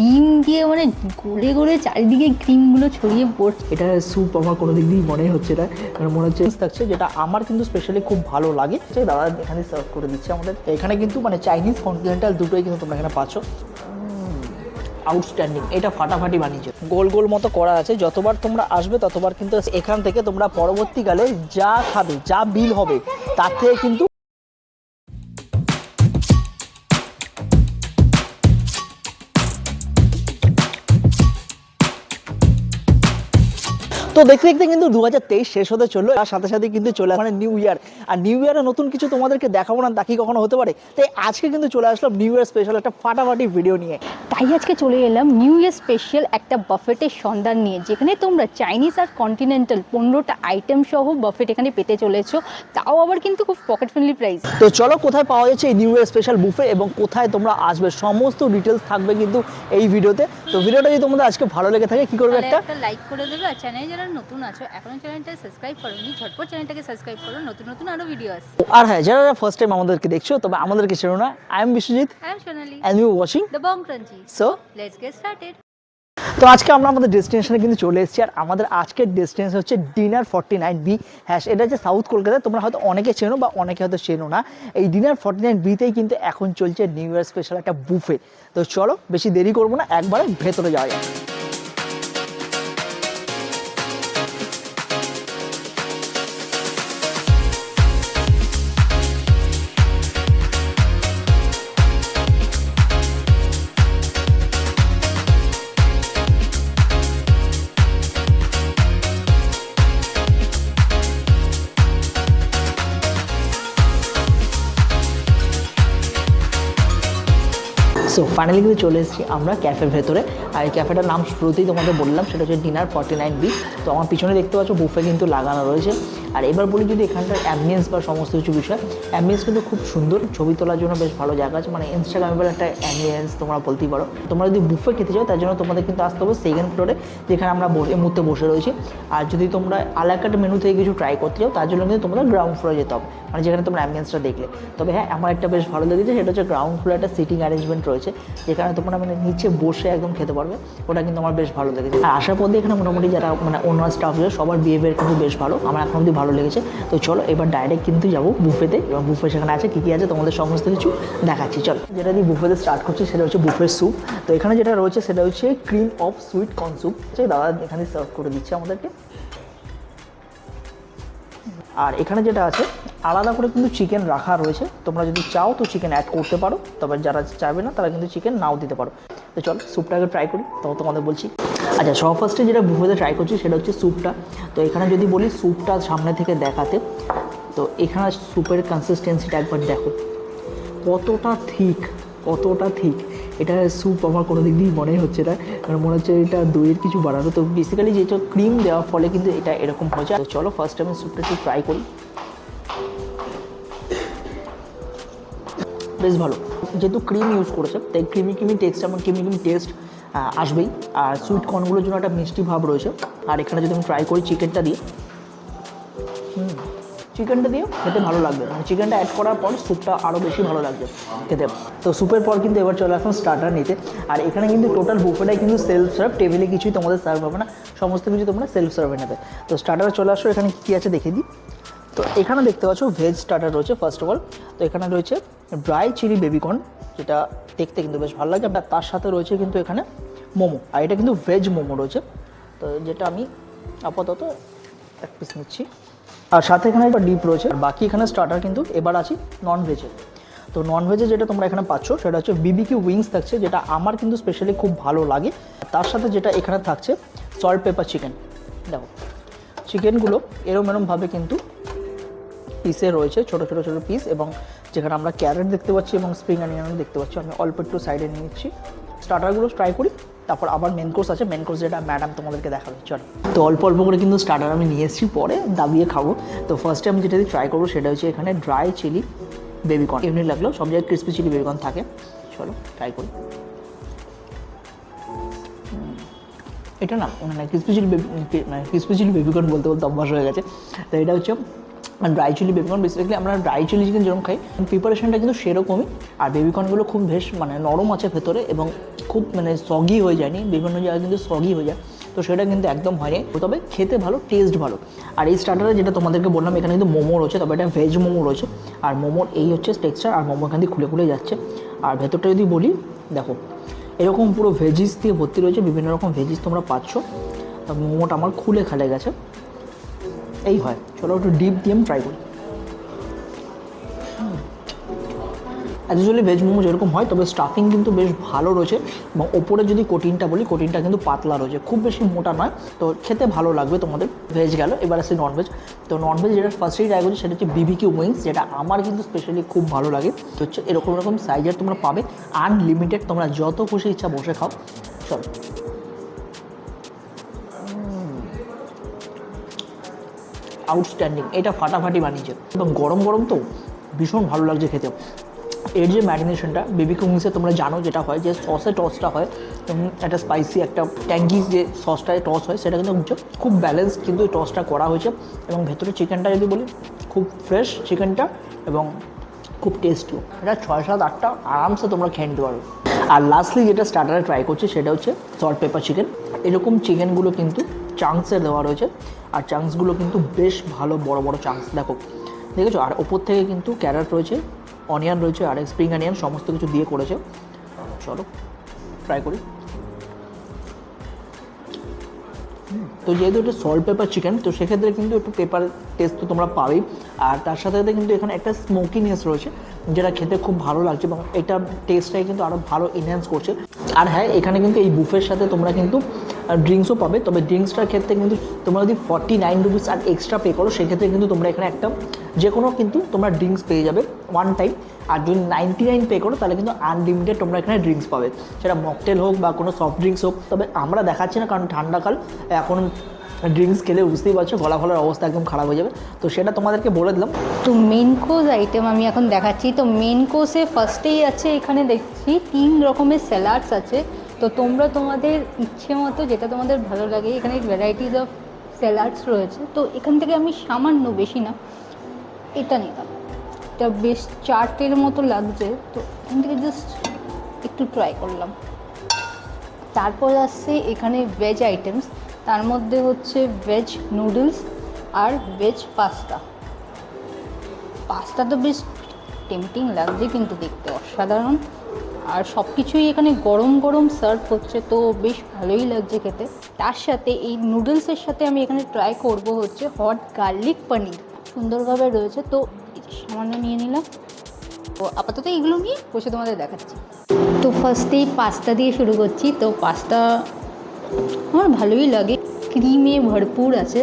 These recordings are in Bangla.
ক্রিম দিয়ে মানে গলে গলে চারিদিকে ক্রিমগুলো ছড়িয়ে পড়ছে। এটা স্যুপ আমার কোনো দিক দিয়েই মনে হচ্ছে না। কারণ মনে হচ্ছে থাকছে যেটা আমার কিন্তু স্পেশালি খুব ভালো লাগে। যে দাদা এখানে সার্ভ করে দিচ্ছে আমাদের। এখানে কিন্তু মানে চাইনিজ কন্টিনেন্টাল দুটোই কিন্তু তোমরা এখানে পাচ্ছ। আউটস্ট্যান্ডিং এটা ফাটাফাটি বানিয়েছে গোল গোল মতো করা আছে। যতবার তোমরা আসবে, ততবার কিন্তু এখান থেকে তোমরা পরবর্তীকালে যা খাবে, যা বিল হবে তার থেকে কিন্তু তো দেখতে দেখতে কিন্তু দু হাজার তেইশ শেষ হতে চলল তার সাথে সাথে কিন্তু চলে মানে নিউ ইয়ার আর নিউ ইয়ারে নতুন কিছু তোমাদেরকে দেখাবো না তা কি কখনো হতে পারে? তাই আজকে কিন্তু চলে আসলাম নিউ ইয়ার স্পেশাল একটা ফাটাফাটি ভিডিও নিয়ে। তাই আজকে চলে এলাম নিউ ইয়ার স্পেশাল একটা বাফেটের সন্ধান নিয়ে যেখানে তোমরা চাইনিজ আর কন্টিনেন্টাল পনেরোটা আইটেম সহ বাফেট এখানে পেতে চলেছো। তাও আবার কিন্তু খুব পকেট ফ্রেন্ডলি প্রাইস তো চলো কোথায় পাওয়া যাচ্ছে এই নিউ ইয়ার স্পেশাল বুফে এবং কোথায় তোমরা আসবে? সমস্ত ডিটেলস থাকবে কিন্তু এই ভিডিওতে তো। ভিডিওটা যদি তোমাদের আজকে ভালো লেগে থাকে কি করবে একটা? একটা লাইক করে দেবে আর চ্যানেলে যারা নতুন আছো এখনও চ্যানেলটা সাবস্ক্রাইব করোনি ঝটপট চ্যানেলটাকে সাবস্ক্রাইব করো নতুন নতুন আরও ভিডিও আসছে। আর হ্যাঁ যারা ফার্স্ট টাইম আমাদেরকে দেখছ তবে আমাদেরকে চেনো না। I am Biswajit I am Sonali and you watching the bong crunchy so let's get started তো আজকে আমরা আমাদের ডেস্টিনেশনে কিন্তু চলে এসেছি আর আমাদের আজকের ডেস্টিনেশন হচ্ছে ডিনার ফর্টি নাইন বি হ্যাঁ এটা হচ্ছে সাউথ কলকাতায় তোমরা হয়তো অনেকে চেনো বা অনেকে হয়তো চেনো না। এই ডিনার ফর্টি নাইন বিতেই কিন্তু এখন চলছে নিউ ইয়ার স্পেশাল একটা বুফে তো চলো বেশি দেরি করব না একবারে ভেতরে যাওয়া যায় সো ফাইনালি কিন্তু চলে এসেছি আমরা ক্যাফের ভেতরে। আর এই ক্যাফেটার নাম শুরুতেই তোমাদের বললাম, সেটা হচ্ছে ডিনার ফর্টি নাইন বি তো আমার পিছনে দেখতে পাচ্ছ বুফে কিন্তু লাগানো রয়েছে। আর এবার বলি যদি এখানটার অ্যাম্বিয়েন্স বা সমস্ত কিছু বিষয় অ্যাম্বিয়েন্স কিন্তু খুব সুন্দর, ছবি তোলার জন্য বেশ ভালো জায়গা আছে। মানে ইনস্টাগ্রামেবল একটা অ্যাম্বিয়েন্স তোমরা বলতেই পারো। তোমরা যদি বুফে খেতে চাও, তার জন্য তোমাদের কিন্তু আসতে হবে সেকেন্ড ফ্লোরে যেখানে আমরা এই মুহূর্তে বসে রয়েছি। আর যদি তোমরা আলাকাট মেনু থেকে কিছু ট্রাই করতে চাও, তার জন্য কিন্তু তোমাদের গ্রাউন্ড ফ্লোরে যেতে হবে। মানে যেখানে তোমরা অ্যাম্বিয়েন্সটা দেখলে। তবে হ্যাঁ আমার একটা বেশ ভালো লেগেছে, সেটা হচ্ছে গ্রাউন্ড ফ্লোরে একটা সিটিং অ্যারেঞ্জমেন্ট রয়েছে, যেখানে তোমরা মানে নিচে বসে একদম খেতে পারবে। ওটা কিন্তু আমার বেশ ভালো লেগেছে। আর আসার দিয়ে এখানে মোটামুটি যারা মানে অন্য স্টাফ সবার বিহেভিয়ার কিন্তু বেশ ভালো। আমার এখন অব্দি ভালো লেগেছে। তো চলো, এবার ডাইরেক্ট কিন্তু যাব বুফেতে। এবং বুফে সেখানে আছে, কী কী আছে তোমাদের সমস্ত কিছু দেখাচ্ছি। চলো, যেটা দিয়ে বুফেতে স্টার্ট করছি সেটা হচ্ছে বুফের স্যুপ তো এখানে যেটা রয়েছে সেটা হচ্ছে cream of sweet corn soup দাদা এখানে সার্ভ করে দিচ্ছে আমাদেরকে। আর এখানে যেটা আছে, আলাদা করে কিন্তু চিকেন রাখা রয়েছে। তোমরা যদি চাও তো চিকেন অ্যাড করতে পারো, তবে যারা চাইবে না, তারা কিন্তু চিকেন নাও দিতে পারো। তো চলো স্যুপটাকে ট্রাই করি তো তোমাদের বলছি। আচ্ছা সব ফার্স্টে যেটা বুফেতে ট্রাই করছি, সেটা হচ্ছে স্যুপটা তো এখানে যদি বলি স্যুপটা সামনে থেকে দেখাতে, তো এখানে স্যুপের কনসিস্টেন্সিটা একবার দেখো। কতটা থিক কতটা ঠিক, এটা স্যুপ আমার কোনো দিক দিয়েই মনেই হচ্ছে না। কারণ মনে হচ্ছে এটা দইয়ের কিছু বানানো। তো বেসিক্যালি যেটা ক্রিম দেওয়ার ফলে কিন্তু এটা এরকম হয়েছে তো চলো ফার্স্ট আমি স্যুপটা একটু ট্রাই করি। বেশ ভালো। যেহেতু ক্রিম ইউজ করেছে, তাই ক্রিমি ক্রিমি টেক্সট আমার ক্রিমি ক্রিমি টেস্ট আসবেই। আর সুইট কর্নগুলোর জন্য একটা মিষ্টি ভাব রয়েছে। আর এখানে যদি আমি ট্রাই করি চিকেনটা দিয়ে চিকেনটা দিয়েও খেতে ভালো লাগবে। মানে চিকেনটা অ্যাড করার পর স্যুপটা আরও বেশি ভালো লাগবে খেতে। তো স্যুপের পর কিন্তু এবার চলে আসলাম স্টার্টার নিতে। আর এখানে কিন্তু টোটাল বুফেটাই কিন্তু সেলফ সার্ভ টেবিলে কিছুই তোমাদের সার্ভ হবে না। সমস্ত কিছু তোমরা সেলফ সার্ভে নেবে। তো স্টার্টারে চলে আসো, এখানে কী আছে দেখে দিই। তো এখানে দেখতে পাচ্ছ ভেজ স্টার্টার রয়েছে ফার্স্ট অফ অল তো এখানে রয়েছে ড্রাই চিলি বেবিকর্ন যেটা দেখতে কিন্তু বেশ ভালো লাগে। আর তার সাথে রয়েছে কিন্তু এখানে মোমো। আর এটা কিন্তু ভেজ মোমো রয়েছে। তো যেটা আমি আপাতত এক পিস নিচ্ছি। আর সাথে এখানে একটা ডিপ রয়েছে, আর বাকি এখানে স্টার্টার কিন্তু এবার আছি নন ভেজে তো নন ভেজে যেটা তোমরা এখানে পাচ্ছ, সেটা হচ্ছে বিবিকিউ উইংস থাকছে, যেটা আমার কিন্তু স্পেশালি খুব ভালো লাগে। তার সাথে যেটা এখানে থাকছে সল্ট পেপার চিকেন দেখো চিকেনগুলো এরম এরমভাবে কিন্তু পিসে রয়েছে, ছোটো ছোটো ছোটো পিস এবং যেখানে আমরা ক্যারেট দেখতে পাচ্ছি এবং স্প্রিং অনিয়ন দেখতে পাচ্ছি। আমি অল্প একটু সাইডে নিয়ে নিচ্ছি। স্টার্টারগুলো ট্রাই করি। তারপর আবার মেন কোর্স আছে মেন কোর্স যেটা ম্যাডাম তোমাদেরকে দেখাবে। চলো। তো অল্প অল্প করে কিন্তু স্টার্টার আমি নিয়ে এসেছি, পরে দাবিয়ে খাব। তো ফার্স্টে আমি যেটা ট্রাই করব সেটা হচ্ছে এখানে ড্রাই চিলি বেবিকর্ন এমনি লাগল, সব জায়গায় ক্রিসপি চিলি বেবিকর্ন থাকে। চলো ট্রাই করি। এটা না মানে ক্রিসপি চিলি বেবি মানে ক্রিসপি চিলি বেবিকর্ন বলতে বলতে অভ্যাস হয়ে গেছে। তো এটা হচ্ছে আর dry chilli baby corn basically আমরা ড্রাই চিলি চিকেন যেরকম খাই প্রিপারেশনটা কিন্তু সেরকমই। আর বেবিকর্নগুলো খুব বেশ মানে নরম আছে ভেতরে এবং খুব মানে সগি হয়ে যায়নি বিভিন্ন জায়গায় কিন্তু সগি হয়ে যায়। তো সেটা কিন্তু একদম হয়নি তবে খেতে ভালো টেস্ট ভালো। আর এই স্টার্টারে যেটা তোমাদেরকে বললাম, এখানে কিন্তু মোমো রয়েছে, তবে এটা ভেজ মোমো রয়েছে। আর মোমোর এই হচ্ছে টেক্সচার আর মোমো এখান দিয়ে খুলে খুলে যাচ্ছে। আর ভেতরটা যদি বলি, দেখো, এরকম পুরো ভেজিস দিয়ে ভর্তি রয়েছে, বিভিন্ন রকম ভেজিস তোমরা পাচ্ছ। মোমোটা আমার খুলে খালে গেছে। এই হয়। চলো একটু ডিপ দিয়ে আমি ট্রাই করি। অ্যাকচুয়ালি ভেজ মোমো যেরকম হয়, তবে স্টাফিং কিন্তু বেশ ভালো রয়েছে। এবং ওপরে যদি কোটিনটা বলি কোটিনটা কিন্তু পাতলা রয়েছে। খুব বেশি মোটা নয়, তো খেতে ভালো লাগবে তোমাদের। ভেজ গেল, এবার আসছে ননভেজ তো ননভেজ যেটা ফার্স্টেই ট্রাই করছি, সেটা হচ্ছে বিবিকি উইংস যেটা আমার কিন্তু স্পেশালি খুব ভালো লাগে। তো হচ্ছে এরকম এরকম সাইজের তোমরা পাবে। আনলিমিটেড তোমরা যত খুশি ইচ্ছা বসে খাও। চলো। আউটস্ট্যান্ডিং এটা ফাটাফাটি বানিয়েছে এবং গরম গরম তো ভীষণ ভালো লাগছে খেতে। এর যে ম্যারিনেশনটা বেবি কুমিংসে তোমরা জানো যেটা হয়, যে সসে টসটা হয় একটা স্পাইসি একটা ট্যাঙ্কি যে সসটায় টস হয়, সেটা কিন্তু খুব ব্যালেন্স কিন্তু এই টসটা করা হয়েছে। এবং ভেতরে চিকেনটা যদি বলি, খুব ফ্রেশ চিকেনটা এবং খুব টেস্টিও এটা ছয় সাত আটটা আরামসে তোমরা খেয়ে নিতে পারো আর লাস্টলি যেটা স্টার্টারে ট্রাই করছি, সেটা হচ্ছে সল্ট পেপার চিকেন এরকম চিকেনগুলো কিন্তু চাংসে দেওয়া রয়েছে। আর চাংসগুলো কিন্তু বেশ ভালো বড় বড় চাংস দেখো। দেখেছ? আর ওপর থেকে কিন্তু ক্যারেট রয়েছে অনিয়ন রয়েছে, আর স্প্রিং অনিয়ন সমস্ত কিছু দিয়ে করেছে। চলো ট্রাই করি। তো যেহেতু এটা সল্ট পেপার চিকেন তো সেক্ষেত্রে কিন্তু একটু পেপার টেস্ট তো তোমরা পাবেই। আর তার সাথে সাথে কিন্তু এখানে একটা স্মোকিনেস রয়েছে, যেটা খেতে খুব ভালো লাগছে এবং এটা টেস্টটাই কিন্তু আরও ভালো এনহ্যান্স করছে। আর হ্যাঁ এখানে কিন্তু এই বুফের সাথে তোমরা কিন্তু ড্রিঙ্কসও পাবে। তবে ড্রিঙ্কসটার ক্ষেত্রে কিন্তু তোমরা যদি ফর্টি নাইন রুপিস আর এক্সট্রা পে করো, সেক্ষেত্রে কিন্তু তোমরা এখানে একটা যে কোনো কিন্তু তোমরা ড্রিঙ্কস পেয়ে যাবে ওয়ান টাইম আর যদি নাইনটি নাইন পে করো, তাহলে কিন্তু আনলিমিটেড তোমরা এখানে ড্রিঙ্কস পাবে। সেটা মকটেল হোক বা কোনো সফট ড্রিঙ্কস হোক। তবে আমরা দেখাচ্ছি না, কারণ ঠান্ডাকাল। এখন ড্রিঙ্কস খেলে বুঝতেই পারছ গলা ফলার অবস্থা একদম খারাপ হয়ে যাবে। তো সেটা তোমাদেরকে বলে দিলাম। তো মেন কোর্স আইটেম আমি এখন দেখাচ্ছি। তো মেন কোর্সে ফার্স্টেই আছে, এখানে দেখছি তিন রকমের স্যালাডস আছে। তো তোমরা তোমাদের ইচ্ছে মতো যেটা তোমাদের ভালো লাগে, এখানে ভ্যারাইটিস অফ স্যালাডস রয়েছে, তো এখান থেকে আমি সামান্য বেশি না, এটা নিলাম। এটা বেশ চার্টের মতো লাগছে, তো এখান থেকে জাস্ট একটু ট্রাই করলাম। তারপর আসছে এখানে ভেজ আইটেমস তার মধ্যে হচ্ছে ভেজ নুডলস আর ভেজ পাস্তা পাস্তা তো বেশ টেম্পটিং লাগছে, কিন্তু দেখতে অসাধারণ। আর সব কিছুই এখানে গরম গরম সার্ভ হচ্ছে, তো বেশ ভালোই লাগছে খেতে। তার সাথে এই নুডলসের সাথে আমি এখানে ট্রাই করব হচ্ছে হট গার্লিক পনির সুন্দরভাবে রয়েছে, তো সামান্য নিয়ে নিলাম। তো আপাতত এগুলো নিয়ে বসে তোমাদের দেখাচ্ছি। তো ফার্স্টেই পাস্তা দিয়ে শুরু করছি, তো পাস্তা আমার ভালোই লাগে। ক্রিমে ভরপুর আছে।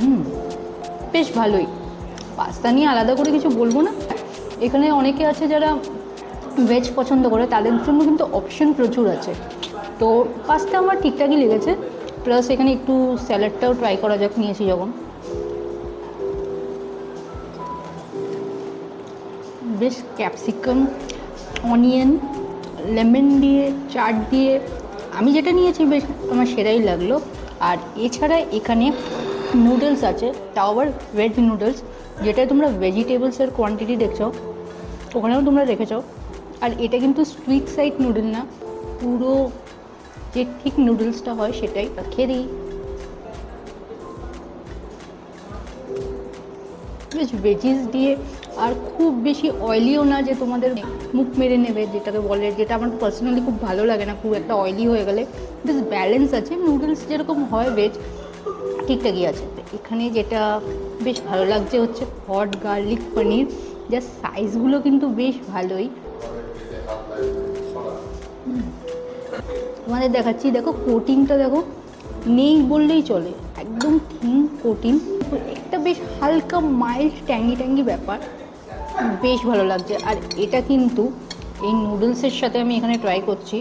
হুম, বেশ ভালোই। পাস্তা নিয়ে আলাদা করে কিছু বলব না? এখানে অনেকে আছে যারা ভেজ পছন্দ করে, তাদের জন্য কিন্তু অপশন প্রচুর আছে। তো পাস্তা আমার ঠিকঠাকই লেগেছে প্লাস এখানে একটু স্যালাডটাও ট্রাই করা যাক, নিয়েছি যখন। বেশ ক্যাপসিকাম অনিয়ন লেমন দিয়ে চাট দিয়ে, আমি যেটা নিয়েছি বেশ আমার সেটাই লাগল। আর এছাড়া এখানে নুডলস আছে আবার ভেজ নুডলস যেটা তোমরা ভেজিটেবলসের কোয়ান্টিটি দেখছ, ওখানেও তোমরা রেখেছো আর এটা কিন্তু সুইট সাইড নুডল না, পুরো যে ঠিক নুডলসটা হয় সেটাই খেয়ে দিই। বেশ ভেজিস দিয়ে, আর খুব বেশি অয়েলিও না যে তোমাদের মুখ মেরে নেবে, যেটাকে বলে, যেটা আমার পার্সোনালি খুব ভালো লাগে না, খুব একটা অয়েলি হয়ে গেলে। বেশ ব্যালেন্স আছে নুডলস যেরকম হয় ভেজ ঠিকঠাকই আছে। এখানে যেটা বেশ ভালো লাগছে হচ্ছে হট গার্লিক পনির যার সাইজগুলো কিন্তু বেশ ভালোই। তোমাদের দেখাচ্ছি, দেখো কোটিংটা দেখো নেই বললেই চলে। একদম থিন কোটিং একটা বেশ হালকা মাইল্ড ট্যাঙ্গি ট্যাঙ্গি ব্যাপার। বেশ ভালো লাগছে। আর এটা কিন্তু এই নুডলসের সাথে আমি এখানে ট্রাই করছি।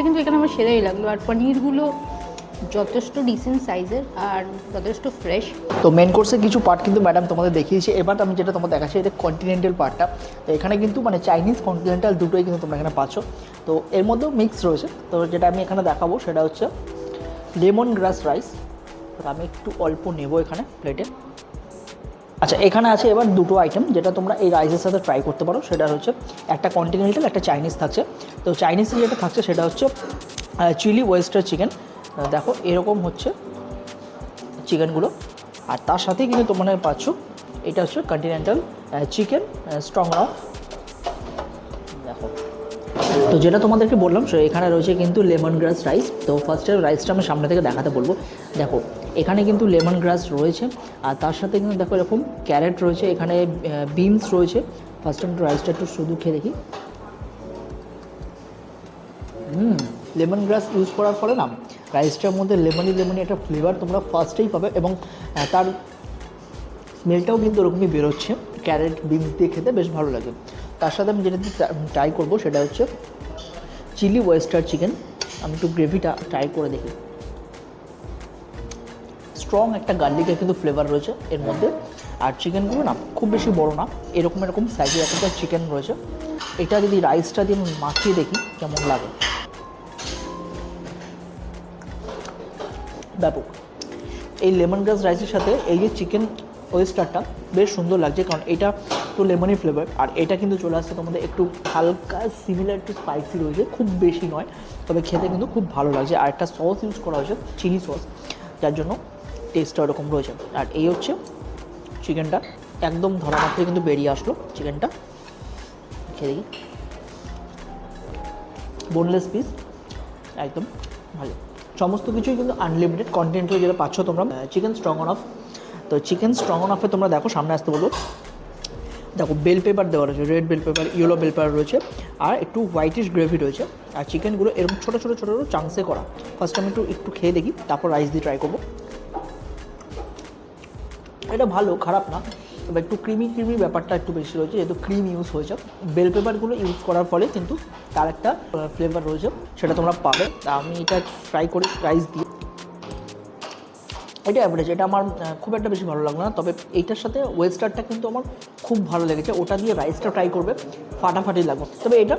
এটা কিন্তু এখানে আমার সেরাই লাগল। আর পনিরগুলো যথেষ্ট ডিসেন্ট সাইজের আর যথেষ্ট ফ্রেশ তো মেন কোর্সের কিছু পার্ট কিন্তু ম্যাডাম তোমাদের দেখিয়েছি। এবার আমি যেটা তোমাদের দেখাচ্ছি, এটা কন্টিনেন্টাল পার্টটা তো এখানে কিন্তু মানে চাইনিজ কন্টিনেন্টাল দুটোই কিন্তু তোমরা এখানে পাচ্ছ। তো এর মধ্যেও মিক্স রয়েছে। তো যেটা আমি এখানে দেখাবো, সেটা হচ্ছে লেমন গ্রাস রাইস আমি একটু অল্প নেব এখানে প্লেটে আচ্ছা এখানে আছে এবার দুটো আইটেম যেটা তোমরা এই রাইসের সাথে ট্রাই করতে পারো। সেটা হচ্ছে একটা কন্টিনেন্টাল একটা চাইনিজ থাকছে। তো চাইনিজে যেটা থাকছে সেটা হচ্ছে চিলি ওয়েস্টার চিকেন দেখো, এরকম হচ্ছে চিকেনগুলো আর তার সাথেই কিন্তু তোমরা পাচ্ছ, এটা হচ্ছে কন্টিনেন্টাল চিকেন স্ট্রং দেখো তো যেটা তোমাদেরকে বললাম, সে এখানে রয়েছে কিন্তু লেমন গ্রাস রাইস। তো ফার্স্টে রাইসটা আমি সামনে থেকে দেখাতে বলব। দেখো, এখানে কিন্তু লেমন গ্রাস রয়েছে, আর তার সাথে কিন্তু দেখো এরকম ক্যারেট রয়েছে, এখানে বিনস রয়েছে। ফার্স্ট আমি রাইসটা একটু শুধু খেয়ে দেখি। হুম, লেমন গ্রাস ইউজ করার ফলে না, রাইসটার মধ্যে লেমনি লেমনি একটা ফ্লেভার তোমরা ফার্স্টেই পাবে এবং তার স্মেলটাও কিন্তু ওরকমই বেরোচ্ছে। ক্যারেট, বিনস দিয়ে খেতে বেশ ভালো লাগে। তার সাথে আমি যেটা ট্রাই করব সেটা হচ্ছে চিলি ওয়েস্টার চিকেন। আমি একটু গ্রেভিটা ট্রাই করে দেখি। স্ট্রং একটা গার্লিকের কিন্তু ফ্লেভার রয়েছে এর মধ্যে। আর চিকেনগুলো না খুব বেশি বড় না, এরকম এরকম সাইজের একটা চিকেন রয়েছে। এটা যদি রাইসটা দিয়ে আমি মাখিয়ে দেখি কেমন লাগে। ব্যাপক। এই লেমন গ্রাস রাইসের সাথে এই যে চিকেন ওয়েস্টারটা বেশ সুন্দর লাগছে, কারণ এটা তো লেমনই ফ্লেভার আর এটা কিন্তু চলে আসছে তোমাদের একটু হালকা সিমিলার টু স্পাইসি রয়েছে, খুব বেশি নয়, তবে খেতে কিন্তু খুব ভালো লাগছে। আর একটা সস ইউজ করা হয়েছে চিলি সস যার জন্য টেস্টটা ওরকম রয়েছে। আর এই হচ্ছে চিকেনটা একদম ধরা মাত্রই কিন্তু বেরিয়ে আসলো চিকেনটা খেয়ে দেখি। বোনলেস পিস একদম ভালো। সমস্ত কিছুই কিন্তু আনলিমিটেড কন্টেন্ট হয়ে যেটা পাচ্ছ তোমরা। চিকেন স্ট্রং অন অফ তো চিকেন স্ট্রং অন অফে তোমরা দেখো, সামনে আসতে বলব। দেখো বেল পেপার দেওয়া রয়েছে red bell pepper yellow bell pepper রয়েছে, আর একটু হোয়াইটিশ গ্রেভি রয়েছে, আর চিকেনগুলো এরকম ছোটো ছোটো ছোটো ছোটো চাংসে করা। ফার্স্ট আমি একটু একটু খেয়ে দেখি, তারপর রাইস দিয়ে ট্রাই করব। এটা ভালো, খারাপ না, তবে একটু ক্রিমি ক্রিমি ব্যাপারটা একটু বেশি রয়েছে, যেহেতু ক্রিম ইউজ হয়েছে। বেল পেপারগুলো ইউজ করার ফলে কিন্তু তার একটা ফ্লেভার রয়েছে, সেটা তোমরা পাবে। তা আমি এটা ট্রাই করি রাইস দিয়ে। এটা অ্যাভারেজ এটা আমার খুব একটা বেশি ভালো লাগল না। তবে এইটার সাথে ওয়েস্টারটা কিন্তু আমার খুব ভালো লেগেছে। ওটা দিয়ে রাইসটা ট্রাই করবে, ফাটাফাটি লাগবে। তবে এটা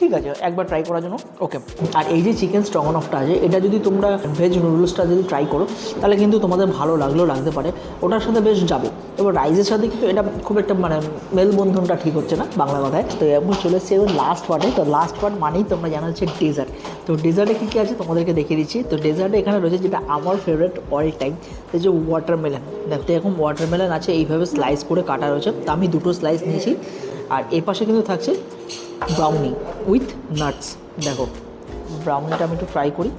ঠিক আছে একবার ট্রাই করার জন্য। ওকে আর এই যে চিকেন স্ট্রগনফটা আছে এটা যদি তোমরা ভেজ নুডলসটা যদি ট্রাই করো তাহলে কিন্তু তোমাদের ভালো লাগলেও লাগতে পারে। ওটার সাথে বেশ যাবে। এবার রাইসের সাথে কিন্তু এটা খুব একটা মানে মেলবন্ধনটা ঠিক হচ্ছে না বাংলা কথায়। তো এখন চলে এসছে এবার লাস্ট পার্টে তো লাস্ট পার্ট মানেই তোমরা জানা হচ্ছে ডেজার্ট তো ডেজার্টে কী কী আছে তোমাদেরকে দেখিয়ে দিচ্ছি। তো ডেজার্টে এখানে রয়েছে যেটা আমার ফেভারিট অল টাইম তো যে ওয়াটারমেলন দেখতে এরকম ওয়াটারমেলন আছে এইভাবে স্লাইস করে কাটা রয়েছে। তো আমি দুটো স্লাইস নিয়েছি। আর এর পাশে কিন্তু থাকছে ব্রাউনি উইথ নাটস দেখো ব্রাউনিটা আমি একটু ট্রাই করি।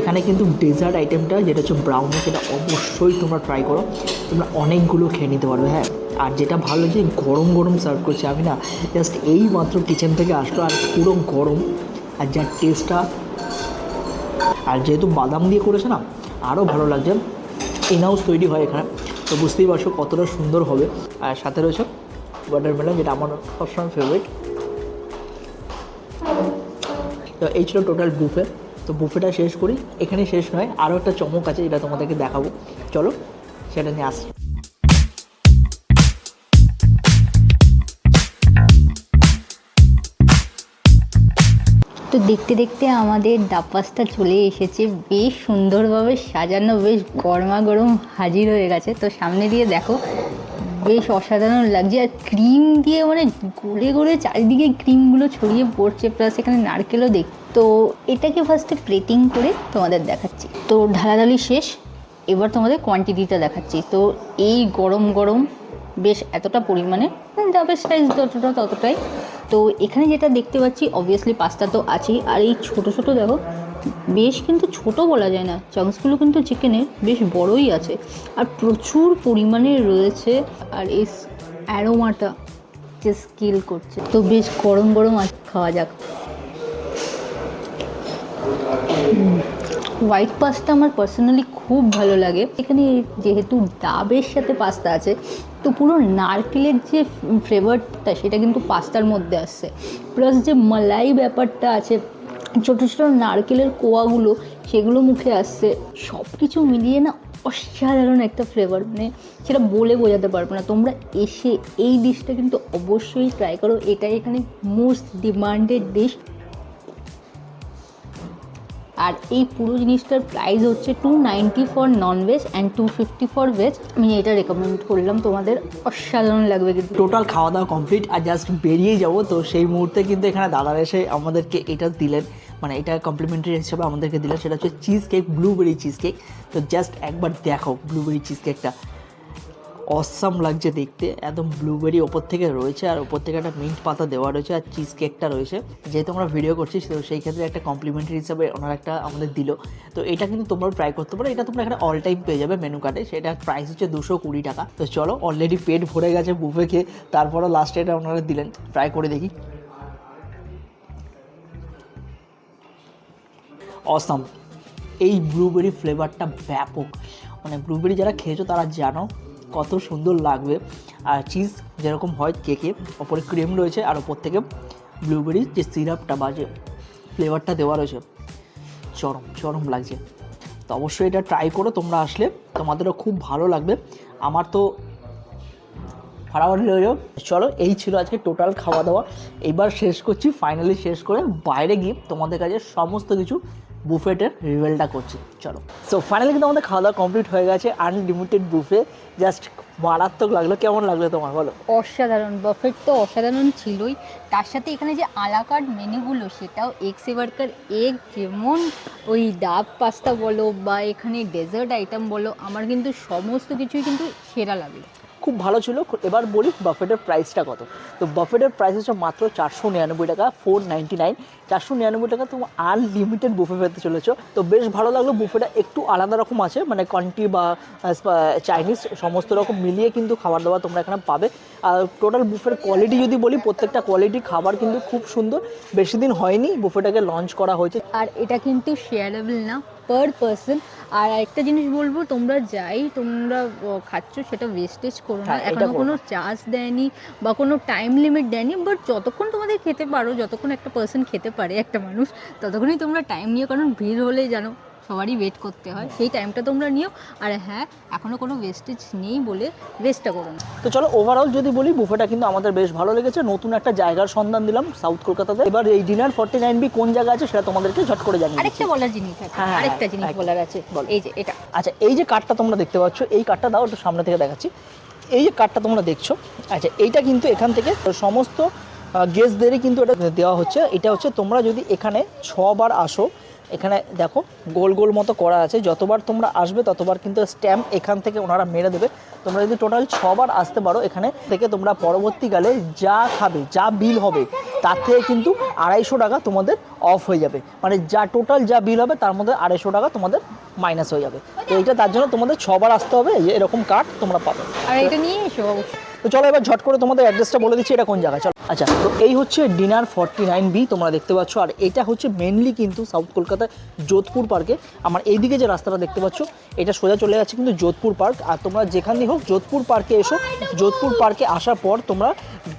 এখানে কিন্তু ডেজার্ট আইটেমটা যেটা হচ্ছে ব্রাউনি সেটা অবশ্যই তোমরা ট্রাই করো। তোমরা অনেকগুলো খেয়ে নিতে পারবে হ্যাঁ। আর যেটা ভালো যে গরম গরম সার্ভ করছে আমি না জাস্ট এই মাত্র কিচেন থেকে আসলো, আর পুরো গরম। আর যার টেস্টটা আর যেহেতু বাদাম দিয়ে করেছে না আরও ভালো লাগছে। ইনহাউস তৈরি হয় এখানে, তো বুঝতেই পারছ কতটা সুন্দর হবে। আর সাথে রয়েছে ওয়াটারমেলন যেটা আমার সবসময় ফেভারিট তো এই ছিল টোটাল বুফে তো বুফেটা শেষ করি। এখানে শেষ নয় আরও একটা চমক আছে যেটা তোমাদেরকে দেখাবো। চলো, সেটা নিয়ে আসি। তো দেখতে দেখতে আমাদের ডাব্বাসটা চলে এসেছে। বেশ সুন্দরভাবে সাজানো, বেশ গরমা গরম হাজির হয়ে গেছে। তো সামনে দিয়ে দেখো বেশ অসাধারণ লাগছে। আর ক্রিম দিয়ে মানে গলে গলে চারিদিকে ক্রিমগুলো ছড়িয়ে পড়ছে প্লাস এখানে নারকেলও দেখ, তো এটাকে ফার্স্টে প্লেটিং করে তোমাদের দেখাচ্ছি। তো ঢালাঢালি শেষ, এবার তোমাদের কোয়ান্টিটিটা দেখাচ্ছি। তো এই গরম গরম বেশ এতটা পরিমাণে ডাবের সাইজ যতটা ততটাই। তো এখানে যেটা দেখতে পাচ্ছি অবভিয়াসলি পাস্তা তো আছেই। আর এই ছোট ছোট দেখো বেশ কিন্তু ছোট বলা যায় না। চাংসগুলো কিন্তু চিকেনের বেশ বড়ই আছে। আর প্রচুর পরিমাণে রয়েছে আর এই অ্যারোমাটা যে স্কিল করছে। তো বেশ গরম গরম আছে খাওয়া যাক। হোয়াইট পাস্তা আমার পার্সোনালি খুব ভালো লাগে। এখানে যেহেতু ডাবের সাথে পাস্তা আছে, তো পুরো নারকেলের যে ফ্লেভারটা সেটা কিন্তু পাস্তার মধ্যে আসছে। প্লাস যে মালাই ব্যাপারটা আছে ছোটো ছোটো নারকেলের কোয়াগুলো, সেগুলো মুখে আসছে। সব কিছু মিলিয়ে না অসাধারণ একটা ফ্লেভার মানে সেটা বলে বোঝাতে পারব না। তোমরা এসে এই ডিশটা কিন্তু অবশ্যই ট্রাই করো। এটাই এখানে মোস্ট ডিমান্ডেড ডিশ আর এই পুরো জিনিসটার প্রাইস হচ্ছে two ninety for non veg and two fifty for veg আমি এটা রেকমেন্ড করলাম, তোমাদের অসাধারণ লাগবে কিন্তু। টোটাল খাওয়া দাওয়া কমপ্লিট আর জাস্ট বেরিয়ে যাব, তো সেই মুহূর্তে কিন্তু এখানে দাদারা এসে আমাদেরকে এটা দিলেন। মানে এটা কমপ্লিমেন্টারি হিসেবে আমাদেরকে দিলেন, সেটা হচ্ছে cheese cake blueberry cheese cake তো জাস্ট একবার দেখো ব্লুবেরি চিজ কেকটা অসাম লাগছে দেখতে। একদম ব্লুবেরি ওপর থেকে রয়েছে আর ওপর থেকে একটা মিন্ট পাতা দেওয়া রয়েছে আর চিজ কেকটা রয়েছে। যেহেতু আমরা ভিডিও করছি, তো সেই ক্ষেত্রে একটা কমপ্লিমেন্টারি হিসাবে ওনারা একটা আমাদের দিল। তো এটা কিন্তু তোমরা ট্রাই করতে পারো। এটা তোমরা এখানে অল টাইম পেয়ে যাবে মেনু কার্ডে সেটা প্রাইস হচ্ছে দুশো কুড়ি টাকা। তো চলো অলরেডি পেট ভরে গেছে বুফে খেয়ে। তারপরও লাস্টে এটা ওনারা দিলেন। ট্রাই করে দেখি। অসাম এই ব্লুবেরি ফ্লেভারটা ব্যাপক। মানে ব্লুবেরি যারা খেয়েছো তারা জানো কত সুন্দর লাগবে। আর চিজ যেরকম হয় কেকে ওপরে ক্রিম রয়েছে আর ওপর থেকে ব্লুবেরি যে সিরাপটা বা যে ফ্লেভারটা দেওয়া রয়েছে, চরম চরম লাগছে। তো অবশ্যই এটা ট্রাই করো, তোমরা আসলে তোমাদেরও খুব ভালো লাগবে। আমার তো ফাটাফাটি হয়ে চলো, এই ছিল আজকে টোটাল খাওয়া দাওয়া এবার শেষ করছি ফাইনালি শেষ করে বাইরে গিয়ে তোমাদের কাছে সমস্ত কিছু বুফেটের রিভেলটা করছি। চলো। সো ফাইনালি কিন্তু আমাদের খাওয়া দাওয়া কমপ্লিট হয়ে গেছে আনলিমিটেড বুফে জাস্ট মারাত্মক লাগল। কেমন লাগল তোমার, বলো? অসাধারণ বাফেট তো অসাধারণ ছিলই। তার সাথে এখানে যে আলাকার্ড মেনুগুলো সেটাও এগ সেভারকার এগ যেমন ওই ডাব পাস্তা বলো বা এখানে ডেজার্ট আইটেম বলো, আমার কিন্তু সমস্ত কিছুই কিন্তু সেরা লাগল। খুব ভালো ছিল। এবার বলি বাফেটের প্রাইসটা কত। তো বাফেটের প্রাইস হচ্ছে মাত্র চারশো নিরানব্বই টাকা ফোর নাইনটি নাইন চারশো নিরানব্বই টাকা তুমি আনলিমিটেড বুফে পেতে চলেছো। তো বেশ ভালো লাগল বুফেটা একটু আলাদা রকম আছে মানে কন্টি বা চাইনিজ সমস্ত রকম মিলিয়ে কিন্তু খাবার দাবার তোমরা এখানে পাবে। আর টোটাল বুফের কোয়ালিটি যদি বলি, প্রত্যেকটা কোয়ালিটি খাবার কিন্তু খুব সুন্দর। বেশি দিন হয়নি বুফেটাকে লঞ্চ করা হয়েছে। আর এটা কিন্তু শেয়ারেবল না। পার পার্সন আর একটা জিনিস বলব তোমরা যাই তোমরা খাচ্ছ সেটা ওয়েস্টেজ করো না। হ্যাঁ, এখনও কোনো চার্জ দেয়নি বা কোনো টাইম লিমিট দেয়নি বাট যতক্ষণ তোমাদের খেতে পারো যতক্ষণ একটা পার্সন খেতে পারে একটা মানুষ ততক্ষণই তোমরা টাইম নিয়ে কারণ ভিড় হলে জানো। সবারই ওয়েট করতে হয়। সেই টাইমটা তোমরা নিও। আর হ্যাঁ এখনও কোনো ওয়েস্টেজ নেই বলে ওয়েস্টটা করো না। তো চলো ওভারঅল যদি বলি বুফেটা কিন্তু আমাদের বেশ ভালো লেগেছে। নতুন একটা জায়গার সন্ধান দিলাম সাউথ কলকাতাতে। এবার এই ডিনার ফর্টি নাইন বি কোন জায়গা আছে সেটা তোমাদেরকে ঝট করে দিচ্ছি। আরেকটা বলার জিনিস আছে হ্যাঁ, হ্যাঁ, আরেকটা জিনিস একদম। বলার আছে। এই যে এটা। আচ্ছা এই যে কার্ডটা তোমরা দেখতে পাচ্ছ এই কার্ডটা দাও একটু সামনে থেকে দেখাচ্ছি। এই যে কার্ডটা তোমরা দেখছ আচ্ছা এইটা কিন্তু এখান থেকে সমস্ত গেস্টদেরই কিন্তু এটা দেওয়া হচ্ছে। এটা হচ্ছে তোমরা যদি এখানে ছবার আসো এখানে দেখো গোল গোল মতো করা আছে। যতবার তোমরা আসবে, ততবার কিন্তু স্ট্যাম্প এখান থেকে ওনারা মেরে দেবে। তোমরা যদি টোটাল ছবার আসতে পারো এখানে, থেকে তোমরা পরবর্তীকালে যা খাবে, যা বিল হবে, তার থেকে কিন্তু আড়াইশো টাকা তোমাদের অফ হয়ে যাবে। মানে যা টোটাল যা বিল হবে, তার মধ্যে আড়াইশো টাকা তোমাদের মাইনাস হয়ে যাবে। তো এইটা তার জন্য তোমাদের ছবার আসতে হবে এরকম কার্ড তোমরা পাবে। আর এটা নিয়ে এসো তো চলো এবার ঝট করে তোমাদের অ্যাড্রেসটা বলে দিচ্ছি, এটা কোন জায়গায়? চলো। আচ্ছা তো এই হচ্ছে ডিনার ফর্টি নাইন বি তোমরা দেখতে পাচ্ছ। আর এটা হচ্ছে মেনলি কিন্তু সাউথ কলকাতায় যোধপুর পার্কে আমার এইদিকে যে রাস্তাটা দেখতে পাচ্ছ, এটা সোজা চলে যাচ্ছে কিন্তু যোধপুর পার্ক আর তোমরা যেখানে হোক যোধপুর পার্কে এসো। যোধপুর পার্কে আসার পর তোমরা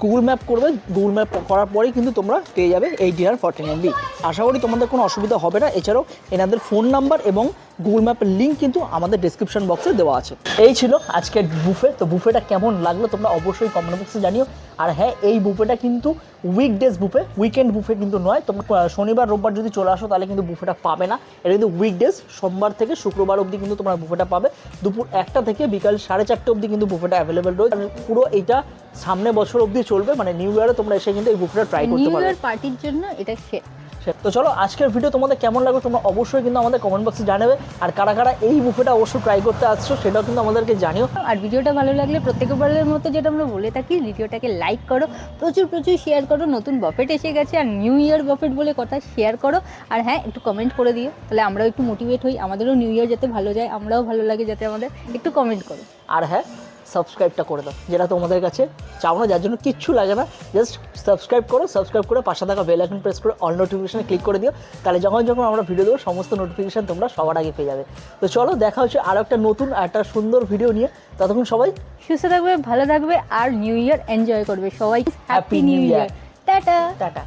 গুগল ম্যাপ করবে। গুগল ম্যাপ করার পরেই কিন্তু তোমরা পেয়ে যাবে এই ডিনার ফর্টি নাইন বি আশা করি তোমাদের কোনো অসুবিধা হবে না। এছাড়াও এনাদের ফোন নাম্বার এবং গুগল ম্যাপের লিঙ্ক কিন্তু আমাদের ডিসক্রিপশন বক্সে দেওয়া আছে। এই ছিল আজকের বুফে তো বুফেটা কেমন লাগল তোমরা অবশ্যই কমেন্ট বক্সে জানিও। আর হ্যাঁ এই বুফেটা কিন্তু উইকডেজ বুফে উইকেন্ড বুফে কিন্তু নয়। তোমরা শনিবার রোববার যদি চলে আসো তাহলে কিন্তু বুফেটা পাবে না। এটা কিন্তু উইকডেজ সোমবার থেকে শুক্রবার অবধি কিন্তু তোমরা বুফেটা পাবে। দুপুর একটা থেকে বিকাল সাড়ে চারটে অবধি কিন্তু বুফেটা অ্যাভেলেবেল রয়েছে। পুরো এইটা সামনে বছর অবধি চলবে। মানে নিউ ইয়ারে তোমরা এসে কিন্তু এই বুফেটা ট্রাই করতে নিউ ইয়ার পার্টির জন্য এটা তো চলো আজকের ভিডিও তোমাদের কেমন লাগল তোমরা অবশ্যই কিন্তু আমাদের কমেন্ট বক্সে জানাবে। আর কারা কারা এই বুফেটা অবশ্যই ট্রাই করতে আসছো সেটাও কিন্তু আমাদেরকে জানিও। আর ভিডিওটা ভালো লাগলে প্রত্যেকবারের মতো যেটা আমরা বলে থাকি ভিডিওটাকে লাইক করো প্রচুর প্রচুর শেয়ার করো নতুন বফেট এসে গেছে আর নিউ ইয়ার বফেট বলে কথা শেয়ার করো। আর হ্যাঁ একটু কমেন্ট করে দিও তাহলে আমরাও একটু মোটিভেট হই আমাদেরও নিউ ইয়ার যাতে ভালো যায় আমরাও ভালো লাগে যাতে আমাদের একটু কমেন্ট করো। আর হ্যাঁ সাবস্ক্রাইবটা করে দাও যেটা তোমাদের কাছে চাও না যার জন্য কিচ্ছু লাগে না। জাস্ট সাবস্ক্রাইব করো সাবস্ক্রাইব করে পাশে থাকা বেল আইকন প্রেস করে অল নোটিফিকেশনে ক্লিক করে দিও। তাহলে যখন যখন আমরা ভিডিও দেবো সমস্ত নোটিফিকেশান তোমরা সবার আগে পেয়ে যাবে। তো চলো দেখা হচ্ছে আরও একটা নতুন একটা সুন্দর ভিডিও নিয়ে। ততক্ষণ সবাই সুস্থ থাকবে ভালো থাকবে আর নিউ ইয়ার এনজয় করবে সবাই। Happy new year tata. Tata.